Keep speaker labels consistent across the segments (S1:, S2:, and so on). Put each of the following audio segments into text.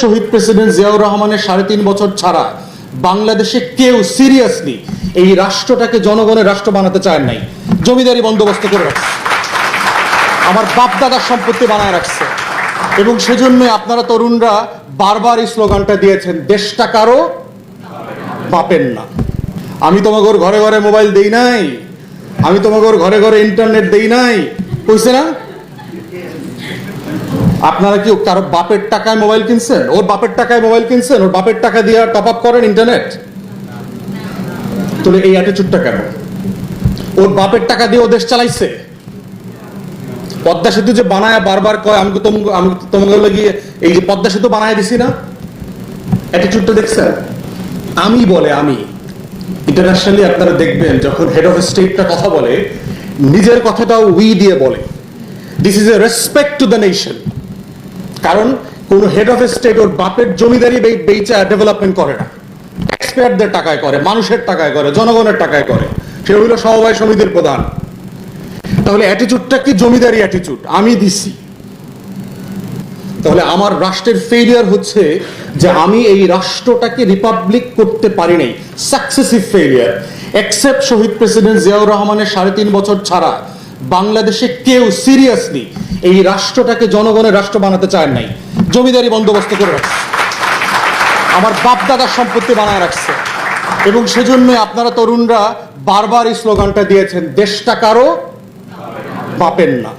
S1: শহীদ president Ziaur রহমানের সাড়ে তিন বছর ছাড়া বাংলাদেশে কেউ সিরিয়াসলি এই রাষ্ট্রটাকে জনগণের রাষ্ট্র বানাতে চায় নাই। জমিদারি বন্দোবস্ত করে রাখছে। আমার বাপ দাদার সম্পত্তি বানায় রাখছে। এবং সেজন্যই আপনারা তরুণরা বারবার এই স্লোগানটা দিয়েছেন, দেশটা কারও বাপের না। আমি তোমাগোর ঘরে ঘরে মোবাইল দেই নাই। আমি তোমাগোর ঘরে ঘরে ইন্টারনেট দেই নাই। কইছে না? আপনারা কি কারও বাপের টাকায় মোবাইল কিনছেন? ওর বাপের টাকায় মোবাইল কিনছেন? ওর বাপের টাকা দিয়ে টপ আপ করেন ইন্টারনেট তাহলে এই অ্যাটিচিউডটা কেন? ওর বাপের টাকা দিয়ে ও দেশ চালাইছে? পদ্মা সেতু যে বানায় বারবার কয়, আমি তো আমি তোমাকে লাগিয়ে এই যে পদ্মা সেতু বানায় দিছি না? অ্যাটিচিউডটা দেখছেন? আমি বলে আমি ইন্টারন্যাশনালি আপনারা দেখবেন যখন হেড অফ স্টেটটা কথা বলে, নিজের কথাটাও উই দিয়ে বলে। This is a respect to the nation কারণ কোন হেড অফ স্টেট ওর বাপের জমিদারি বেচা ডেভেলপমেন্ট করে না। এক্সপায়ারদের টাকায় করে, মানুষের টাকায় করে, জনগণের টাকায় করে। সে হইল সমবায় সমিতির প্রধান। তাহলে অ্যাটিচিউডটা কি জমিদারি অ্যাটিচিউড আমি দিছি। তাহলে আমার রাষ্ট্রের ফেলিয়ার হচ্ছে যে আমি এই রাষ্ট্রটাকে রিপাবলিক করতে পারি নাই। সাকসেসিভ ফেলিয়ার এক্সেপ্ট শহীদ প্রেসিডেন্ট জিয়াউর রহমানের সাড়ে তিন বছর ছাড়া বাংলাদেশে কেউ সিরিয়াসলি এই রাষ্ট্রটাকে জনগণের রাষ্ট্র বানাতে চায় নাই। জমিদারি বন্দোবস্ত করে রাখছে। আমার বাপ দাদার সম্পত্তি বানায় রাখছে। এবং সেজন্যই আপনারা তরুণরা বারবার এই স্লোগানটা দিয়েছেন, দেশটা কারও বাপের না।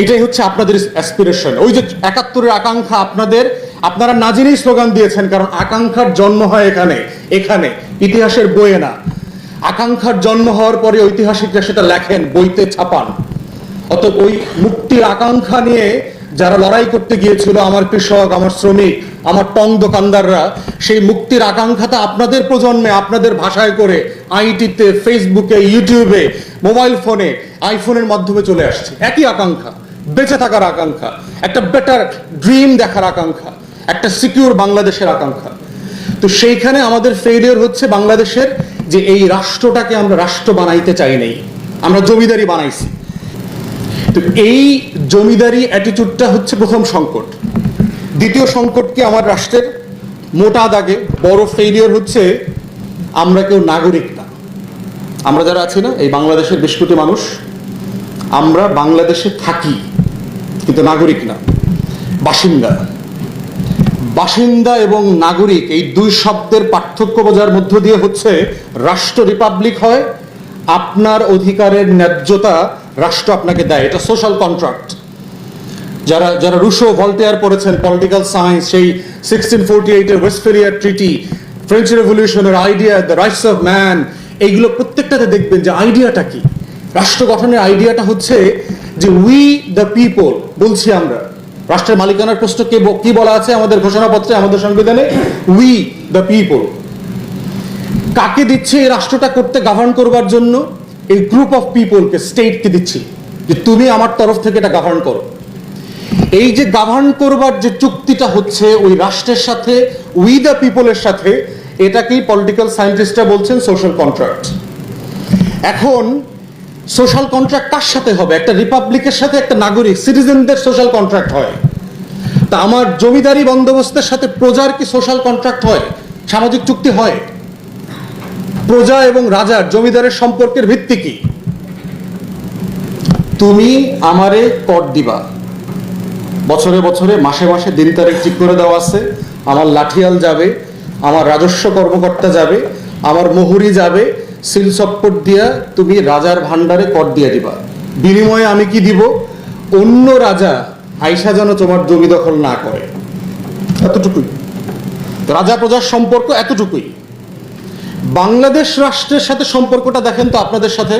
S1: এটাই হচ্ছে আপনাদের অ্যাসপিরেশন ওই যে একাত্তরের আকাঙ্ক্ষা আপনাদের, আপনারা না জেনেই স্লোগান দিয়েছেন, কারণ আকাঙ্ক্ষার জন্ম হয় এখানে এখানে, ইতিহাসের বইয়ে না। আকাঙ্ক্ষার জন্ম হওয়ার পরে ঐতিহাসিকরা সেটা লেখেন, বইতে ছাপান। অত ওই মুক্তির আকাঙ্ক্ষা নিয়ে যারা লড়াই করতে গিয়েছিল, আমার কৃষক, আমার শ্রমিক, আমার টং দোকানদাররা, সেই মুক্তির আকাঙ্ক্ষাটা আপনাদের প্রজন্মে, আপনাদের ভাষায় করে আইটিতে, ফেসবুকে, ইউটিউবে, মোবাইল ফোনে, আইফোনের মাধ্যমে চলে আসছে। একই আকাঙ্ক্ষা, বেঁচে থাকার আকাঙ্ক্ষা, একটা বেটার ড্রিম দেখার আকাঙ্ক্ষা, একটা সিকিউর বাংলাদেশের আকাঙ্ক্ষা। তো সেইখানে আমাদের ফেলিয়ার হচ্ছে বাংলাদেশের যে এই রাষ্ট্রটাকে আমরা রাষ্ট্র বানাইতে চাই নাই। আমরা জমিদারি বানাইছি। তো এই জমিদারি অ্যাটিটিউডটা হচ্ছে প্রথম সংকট। দ্বিতীয় সংকট কি আমার রাষ্ট্রের? মোটা দাগে বড় ফেলিয়ার হচ্ছে আমরা কেউ নাগরিক না। আমরা যারা আছি না, এই বাংলাদেশের বেশ কোটি মানুষ, আমরা বাংলাদেশে থাকি, কিন্তু নাগরিক না, বাসিন্দা। বাসিন্দা এবং নাগরিক এই দুই শব্দের পার্থক্য বোঝার মধ্য দিয়ে হচ্ছে, রাষ্ট্র রিপাবলিক হয়, আপনার অধিকারের ন্যায্যতা রাষ্ট্র আপনাকে দেয়, এটা সোশ্যাল কন্ট্রাক্ট যারা যারা রুশো, ভলটেয়ার পড়েছেন পলিটিক্যাল সায়েন্স সেই সিক্সটিন ফোরটি এইটের ওয়েস্টফেলিয়ার treaty French রেভলিউশনের idea the rights of man এইগুলো প্রত্যেকটাতে দেখবেন যে আইডিয়াটা কি? রাষ্ট্র গঠনের আইডিয়াটা হচ্ছে যে উই দ্য পিপল বলছি আমরা। রাষ্ট্রের মালিকানার প্রশ্ন কে কি বলা আছে আমাদের ঘোষণাপত্রে, আমাদের সংবিধানে? উই দ্য পিপল কাকে দিচ্ছে এই রাষ্ট্রটা করতে গভর্ন করবার জন্য? এই গ্রুপ অফ পিপলকে স্টেটকে দিচ্ছি যে তুমি আমার তরফ থেকে এটা গভর্ন করো। এই যে গভর্ন করবার যে চুক্তিটা হচ্ছে ওই রাষ্ট্রের সাথে উই দ্য পিপলের সাথে এটাকেই পলিটিক্যাল সায়েন্টিস্টরা বলছেন? সোশ্যাল কন্ট্রাক্ট এখন সোশ্যাল কন্ট্রাক্ট কার সাথে হবে? একটা রিপাবলিকের সাথে একটা নাগরিক সিটিজেনদের সোশ্যাল কন্ট্রাক্ট হয়। তা আমার জমিদারি বন্দোবস্তের সাথে প্রজার কি সোশ্যাল কন্ট্রাক্ট হয়? সামাজিক চুক্তি হয়? প্রজা এবং রাজার জমিদারের সম্পর্কের ভিত্তি কি? তুমি আমারে কর দিবা। বছরে বছরে, মাসে মাসে দিন তারিখ ঠিক করে দেওয়া আছে। আমার লাঠিয়াল যাবে, আমার রাজস্ব কর্মকর্তা যাবে, আমার মোহরি যাবে। সিল চপ্পট দিয়া তুমি রাজার ভান্ডারে কর দিয়ে দিবা। বিনিময়ে আমি কি দিব? অন্য রাজা আইসা যেন তোমার জমি দখল না করে। এতটুকুই। রাজা প্রজার সম্পর্ক এতটুকুই। বাংলাদেশ রাষ্ট্রের সাথে সম্পর্কটা দেখেন তো আপনাদের সাথে।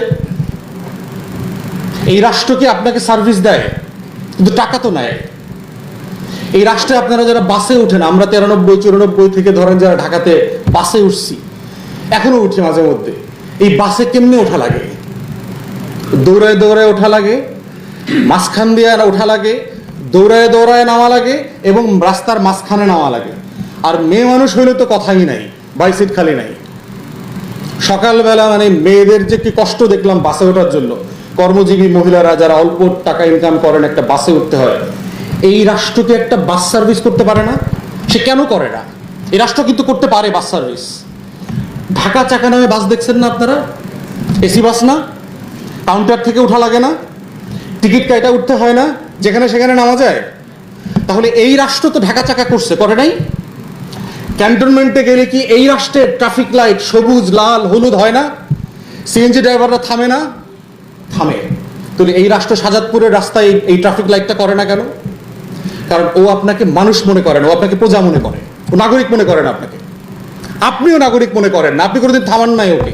S1: এই রাষ্ট্র কি আপনাকে সার্ভিস দেয়? কিন্তু টাকা তো নেয়। এই রাষ্ট্রে আপনারা যারা বাসে উঠেন আমরা তেরানব্বই, চুরানব্বই থেকে ধরেন যারা ঢাকাতে বাসে উঠছি, এখনও উঠি মাঝে মধ্যে। এই বাসে কেমনে ওঠা লাগে? দৌড়ায় দৌড়ায় ওঠা লাগে, মাঝখান দিয়ে ওঠা লাগে, দৌড়ায় দৌড়ায় নামা লাগে এবং রাস্তার মাঝখানে নামা লাগে। আর মেয়ে মানুষ হইলে তো কথাই নাই বাই সিট খালি নাই। সকালবেলা মানে মেয়েদের যে কি কষ্ট দেখলাম বাসে ওঠার জন্য। কর্মজীবী মহিলারা যারা অল্প টাকা ইনকাম করেন একটা বাসে উঠতে হয়, এই রাষ্ট্রকে একটা বাস সার্ভিস করতে পারে না? সে কেন করে না? এই রাষ্ট্র কিন্তু করতে পারে বাস সার্ভিস ঢাকা চাকা নামে বাস দেখছেন না আপনারা? এসি বাস না? কাউন্টার থেকে ওঠা লাগে না? টিকিট কাইটা উঠতে হয় না? যেখানে সেখানে নামা যায়? তাহলে এই রাষ্ট্র তো ঢাকা চাকা করছে, করে নাই? ক্যান্টনমেন্টে গেলে কি এই রাষ্ট্রের ট্রাফিক লাইট সবুজ, লাল, হলুদ হয় না? সিএনজি ড্রাইভাররা থামে না? থামে। তাহলে এই রাষ্ট্র সাজাদপুরের রাস্তায় এই- ট্রাফিক লাইটটা করে না কেন? কারণ ও আপনাকে মানুষ মনে করে না, ও আপনাকে প্রজা মনে করে। ও নাগরিক মনে করে না আপনাকে। আপনিও নাগরিক মনে করেন না, আপনি কোনোদিন থামান নাই ওকে।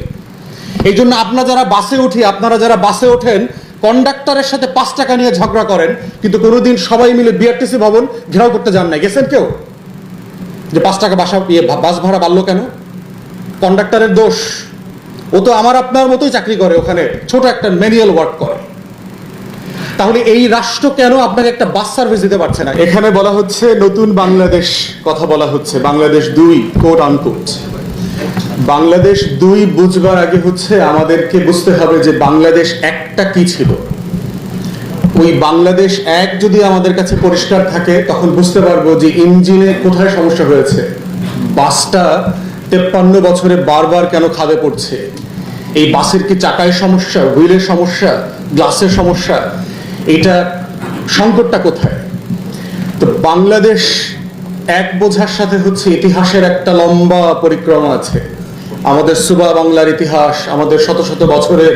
S1: এই জন্য আপনারা যারা বাসে উঠি, আপনারা যারা বাসে ওঠেন কন্ডাক্টরের সাথে পাঁচ টাকা নিয়ে ঝগড়া করেন, কিন্তু কোনোদিন সবাই মিলে বিআরটিসি ভবন ঘেরাও করতে যান নাই। গেছেন কেউ? যে পাঁচ টাকা বাসা ইয়ে বাস ভাড়া বাড়লো কেন? কন্ডাক্টরের দোষ। ও তো আমার আপনার মতোই চাকরি করে ওখানে, ছোট একটা ম্যানুয়াল ওয়ার্ক করে। তাহলে এই রাষ্ট্র কেন আপনাকে একটা বাস সার্ভিস দিতে পারছে না? এখানে বলা হচ্ছে নতুন বাংলাদেশ, কথা বলা হচ্ছে, বাংলাদেশ দুই কোট আনকোট বাংলাদেশ দুই বুঝবার আগে হচ্ছে আমাদেরকে বুঝতে হবে যে বাংলাদেশ একটা কি ছিল। ওই বাংলাদেশ এক যদি আমাদের কাছে পরিষ্কার থাকে, তখন বুঝতে পারব যে ইঞ্জিনে কোথায় সমস্যা হয়েছে। বাসটা তেপ্পান্ন বছরে বারবার কেন খাদে পড়ছে? এই বাসের কি চাকায় সমস্যা, হুইলের সমস্যা, গ্লাসের সমস্যা? এটা সংকটটা কোথায়? তো বাংলাদেশ এক বোঝার সাথে হচ্ছে ইতিহাসের একটা লম্বা পরিক্রমা আছে। আমাদের সুবা বাংলার ইতিহাস, আমাদের শত শত বছরের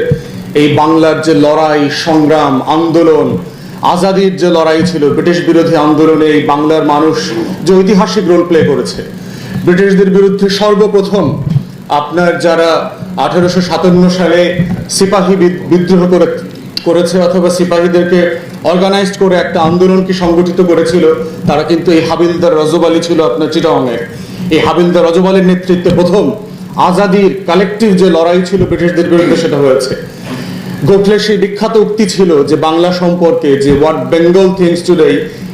S1: এই বাংলার যে লড়াই, সংগ্রাম, আন্দোলন, আজাদির যে লড়াই ছিল, ব্রিটিশ বিরোধী আন্দোলনে এই বাংলার মানুষ যে ঐতিহাসিক রোল প্লে করেছে। ব্রিটিশদের বিরুদ্ধে সর্বপ্রথম আপনার যারা আঠারোশো সাতান্ন সালে সিপাহী বিদ- বিদ্রোহ করে, করেছে অথবা সিপাহীদেরকে অর্গানাইজড করে একটা আন্দোলনকে সংগঠিত করেছিল, তারা কিন্তু এই হাবিলদার রজব আলী ছিল আপনার চিটাংয়ের এই হাবিলদার রজব আলীর নেতৃত্বে প্রথম আজাদির কালেকটিভ যে লড়াই ছিল ব্রিটিশদের বিরুদ্ধে সেটা হয়েছে। গোখলে সেই বিখ্যাত উক্তি ছিল যে বাংলা সম্পর্কে যে what Bengal thinks today,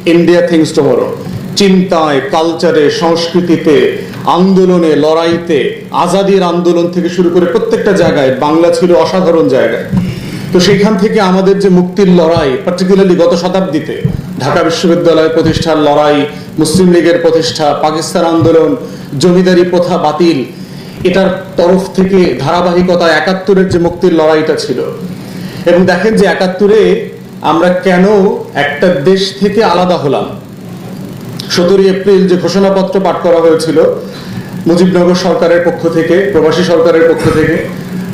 S1: India thinks tomorrow. চিন্তায়, কালচারে, সংস্কৃতিতে, আন্দোলনে, লড়াইতে, আজাদির আন্দোলন থেকে শুরু করে প্রত্যেকটা জায়গায় বাংলা ছিল অসাধারণ জায়গায়। তো সেখান থেকে আমাদের যে মুক্তির লড়াই পার্টিকুলারলি গত শতাব্দীতে, ঢাকা বিশ্ববিদ্যালয় প্রতিষ্ঠার লড়াই, মুসলিম লীগের প্রতিষ্ঠা, পাকিস্তান আন্দোলন, জমিদারি প্রথা বাতিল, এটার তরফ থেকে ধারাবাহিকতা একাত্তরের যে মুক্তির লড়াইটা ছিল এবং দেখেন যে একাত্তরে আমরা কেন একটা দেশ থেকে আলাদা হলাম। সতেরোই এপ্রিল যে ঘোষণাপত্র পাঠ করা হয়েছিল মুজিবনগর সরকারের পক্ষ থেকে, প্রবাসী সরকারের পক্ষ থেকে,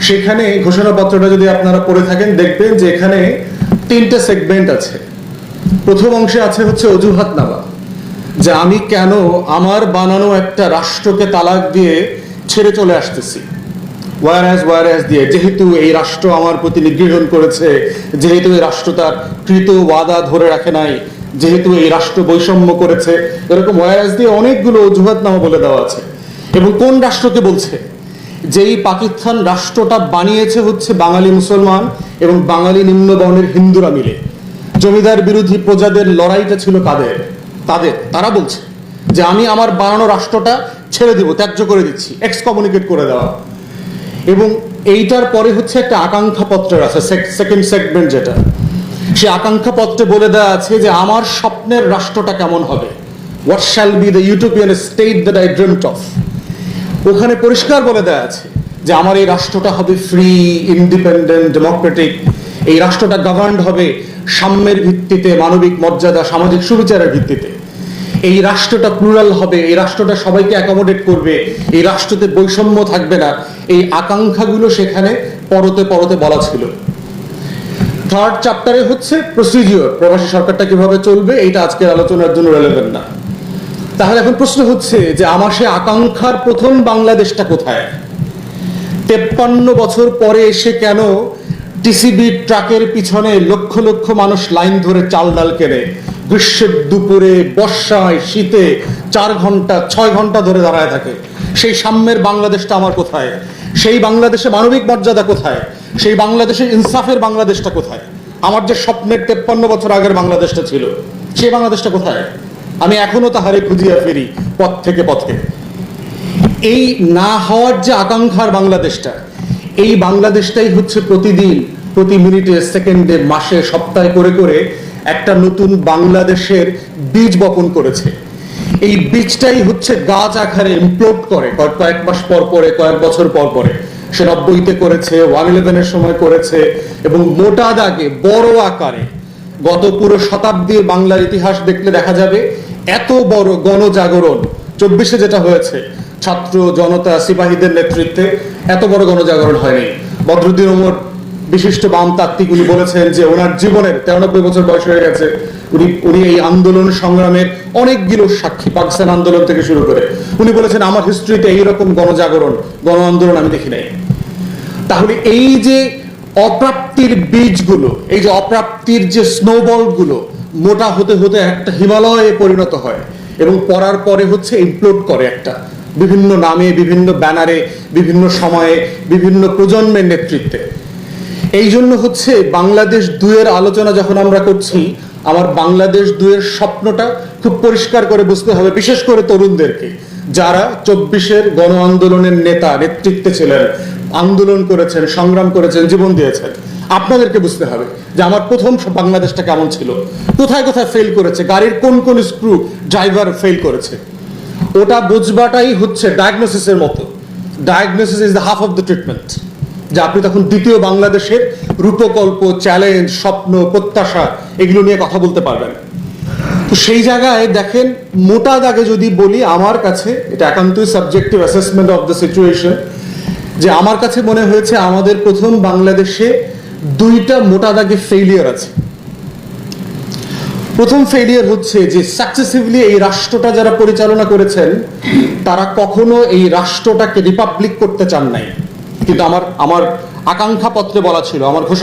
S1: সেখানে ঘোষণাপত্রটা যদি আপনারা পড়ে থাকেন, দেখবেন যে এখানে তিনটে সেগমেন্ট আছে। প্রথম অংশে আছে হচ্ছে অজুহাত নামা, যে আমি কেন আমার বানানো একটা রাষ্ট্রকে তালাক দিয়ে ছেড়ে চলে আসতেছি। ওয়ারাস ওয়ারাস দিয়ে, যেহেতু এই রাষ্ট্র আমার প্রতি নিগৃহণ করেছে, যেহেতু এই রাষ্ট্র তার কৃত ওয়াদা ধরে রাখে নাই, যেহেতু এই রাষ্ট্র বৈষম্য করেছে, এরকম ওয়ারাস দিয়ে অনেকগুলো অজুহাত নামা বলে দেওয়া আছে। এবং কোন রাষ্ট্রকে বলছে? যেই পাকিস্তান রাষ্ট্রটা বানিয়েছে হচ্ছে বাঙালি মুসলমান এবং বাঙালি নিম্নবর্ণের হিন্দুরা মিলে। জমিদার বিরোধী প্রজাদের লড়াইটা ছিল কাদের? তাদের। তারা বলছে যে, আমি আমার বানানো রাষ্ট্রটা ছেড়ে দিব, ত্যায্য করে দিচ্ছি এক্স কমিউনিকেট করে দেওয়া। এবং এইটার পরে হচ্ছে একটা আকাঙ্ক্ষা পত্রের আছে সেকেন্ড সেগমেন্ট যেটা। সে আকাঙ্ক্ষা পত্রে বলে দেওয়া আছে যে, আমার স্বপ্নের রাষ্ট্রটা কেমন হবে? What shall be the utopian state that I dreamed of ওখানে পরিষ্কার বলে দেওয়া আছে যে, আমার এই রাষ্ট্রটা হবে ফ্রি ইন্ডিপেন্ডেন্ট ডেমোক্রেটিক এই রাষ্ট্রটা গভর্নড হবে সাম্যের ভিত্তিতে, মানবিক মর্যাদা, সামাজিক সুবিচারের ভিত্তিতে। এই রাষ্ট্রটা প্লুরাল হবে, এই রাষ্ট্রটা সবাইকে অ্যাকোমোডেট করবে, এই রাষ্ট্রতে বৈষম্য থাকবে না। এই আকাঙ্ক্ষাগুলো সেখানে পরতে পরতে বলা ছিল। থার্ড চ্যাপ্টারে হচ্ছে প্রসিজিওর প্রবাসী সরকারটা কীভাবে চলবে, এইটা আজকের আলোচনার জন্য রেলেভেন্ট না। তাহলে এখন প্রশ্ন হচ্ছে যে আমার সে আকাঙ্ক্ষার প্রথম বাংলাদেশটা কোথায়? তেপ্পান্ন বছর পরে এসে কেন টিসিবি ট্রাকের পিছনে লক্ষ লক্ষ মানুষ লাইন ধরে চাল ডাল কেনে? গ্রীষ্মের দুপুরে, বর্ষায়, শীতে চার ঘণ্টা, ছয় ঘণ্টা ধরে দাঁড়ায় থাকে। সেই সাম্যের বাংলাদেশটা আমার কোথায়? সেই বাংলাদেশে মানবিক মর্যাদা কোথায়? সেই বাংলাদেশের ইনসাফের বাংলাদেশটা কোথায়? আমার যে স্বপ্নের তেপ্পান্ন বছর আগের বাংলাদেশটা ছিল সেই বাংলাদেশটা কোথায়? আমি এখনও তাহারে খুঁজিয়া ফিরি, পথ থেকে পথে। এই না হওয়ার যে আকাঙ্ক্ষার বাংলাদেশটা, এই বাংলাদেশটাই হচ্ছে প্রতিদিন, প্রতি মিনিটে, সেকেন্ডে, মাসে, সপ্তাহে করে করে একটা নতুন বাংলাদেশের বীজ বপন করেছে। এই বীজটাই হচ্ছে গাছ আকারে ইমপ্লোড করে কয়েক মাস পর পরে, কয়েক বছর পর পরে। সে নব্বইতে করেছে, ওয়ান ইলেভেনের সময় করেছে এবং মোটা দাগে, বড় আকারে। গত পুরো শতাব্দীর বাংলার ইতিহাস দেখলে দেখা যাবে এত বড় গণজাগরণ, চব্বিশে যেটা হয়েছে, ছাত্র জনতা সিপাহীদের নেতৃত্বে এত বড় গণজাগরণ হয়নি। বদরুদ্দিন ওমর বিশিষ্ট বাম তাত্ত্বিক উনি বলেছেন যে ওনার জীবনের তেরানব্বই বছর বয়স হয়ে গেছে। উনি উনি এই আন্দোলন সংগ্রামের অনেকগুলো সাক্ষী পাকিস্তান আন্দোলন থেকে শুরু করে। উনি বলেছেন, আমার হিস্ট্রিতে এইরকম গণজাগরণ গণ আন্দোলন আমি দেখি নাই। তাহলে এই যে অপ্রাপ্তির বীজগুলো, এই যে অপ্রাপ্তির যে স্নোবলগুলো মোটা হতে হতে একটা হিমালয়ে পরিণত হয় এবং পড়ার পরে হচ্ছে ইমপ্লোড করে একটা বিভিন্ন নামে, বিভিন্ন ব্যানারে, বিভিন্ন সময়ে, বিভিন্ন প্রজন্মের নেতৃত্বে। এই জন্য হচ্ছে বাংলাদেশ দুয়ের আলোচনা যখন আমরা করছি, আমার বাংলাদেশ দুয়ের স্বপ্নটা খুব পরিষ্কার করে বুঝতে হবে, বিশেষ করে তরুণদেরকে। যারা চব্বিশের গণ আন্দোলনের নেতা, নেতৃত্বে ছিলেন, আন্দোলন করেছেন, সংগ্রাম করেছেন, জীবন দিয়েছেন, আপনাদেরকে বুঝতে হবে যে আমার প্রথম বাংলাদেশটা কেমন ছিল। কোথায় কোথায় ফেল করেছে, গাড়ির কোন কোন স্ক্রু ড্রাইভার ফেল করেছে। ওটা বুঝবাটাই হচ্ছে ডায়াগনোসিসের মতো। Diagnosis is the half of the treatment যে আপনি তখন দ্বিতীয় বাংলাদেশের রূপকল্প চ্যালেঞ্জ স্বপ্ন, প্রত্যাশা এগুলো নিয়ে কথা বলতে পারবেন। তো সেই জায়গায় দেখেন, মোটা দাগে যদি বলি আমার কাছে, এটা একান্তই subjective assessment of the situation যে আমার কাছে মনে হয়েছে আমাদের প্রথম বাংলাদেশে দুইটা মোটা দাগে ফেলিয়ার আছে। প্রথম ফেলিয়ার হচ্ছে যে সাকসেসিভলি এই রাষ্ট্রটা যারা পরিচালনা করেছেন, তারা কখনো এই রাষ্ট্রটাকে রিপাবলিক করতে চান নাই। কিন্তু আমার আমার আকাঙ্ক্ষা পত্রে বলা ছিল আমার ঘোষণা